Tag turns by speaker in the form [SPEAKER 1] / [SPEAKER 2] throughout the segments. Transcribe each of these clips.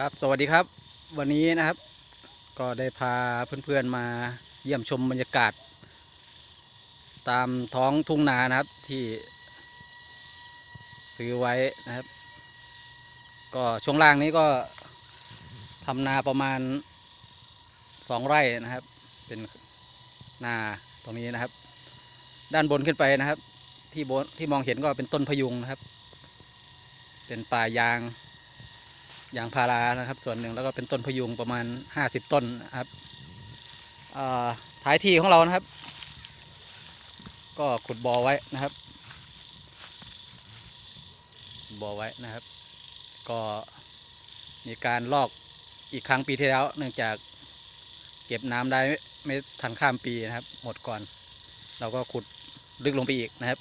[SPEAKER 1] ครับ สวัสดีครับ วันนี้นะครับ ก็ได้พาเพื่อนๆมาเยี่ยมชมบรรยากาศ ตามท้องทุ่งนานะครับที่ซื้อไว้นะครับ ก็ช่วงล่างนี้ก็ทำนาประมาณสองไร่นะครับ เป็นนาตรงนี้นะครับ ด้านบนขึ้นไปนะครับ ที่บนที่มองเห็นก็เป็นต้นพยุงนะครับ เป็นป่ายาง ยางพารานะครับ ส่วนหนึ่งแล้วก็เป็นต้นพยุงประมาณ 50 ต้นนะครับท้ายที่ของเรานะครับ ก็ขุดบ่อไว้นะครับบ่อไว้นะครับ ก็มีการลอกอีกครั้งปีที่แล้ว เนื่องจากเก็บน้ำได้ไม่ทันข้ามปีนะครับ หมดก่อน เราก็ขุดลึกลงไปอีกนะครับ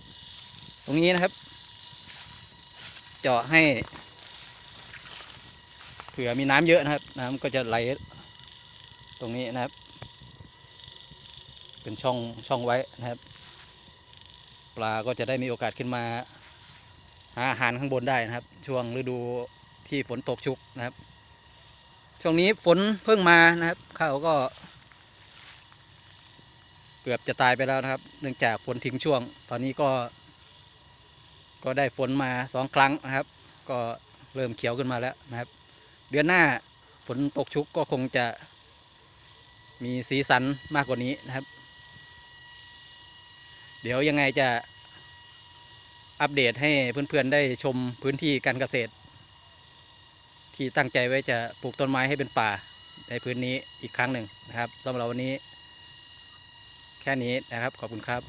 [SPEAKER 1] ตรงนี้นะครับ เจาะให้ ผื่อมีน้ำเยอะนะครับ น้ำก็จะไหลตรงนี้นะครับ เป็นช่องช่องไว้นะครับ ปลาก็จะได้มีโอกาสขึ้นมาหาอาหารข้างบนได้นะครับ ช่วงฤดูที่ฝนตกชุกนะครับ ช่วงนี้ฝนเพิ่งมานะครับข้าวก็เกือบจะตายไปแล้วนะครับ เนื่องจากฝนทิ้งช่วง ตอนนี้ก็ ก็ได้ฝนมาสองครั้งนะครับ ก็เริ่มเขียวขึ้นมาแล้วนะครับ เดือนหน้าฝนตกชุกก็คงจะมีสีสันมากกว่านี้นะครับ เดี๋ยวยังไงจะอัปเดตให้เพื่อนๆได้ชมพื้นที่การเกษตร ที่ตั้งใจไว้จะปลูกต้นไม้ให้เป็นป่าในพื้นนี้อีกครั้งหนึ่งนะครับสำหรับวันนี้ แค่นี้นะครับขอบคุณครับ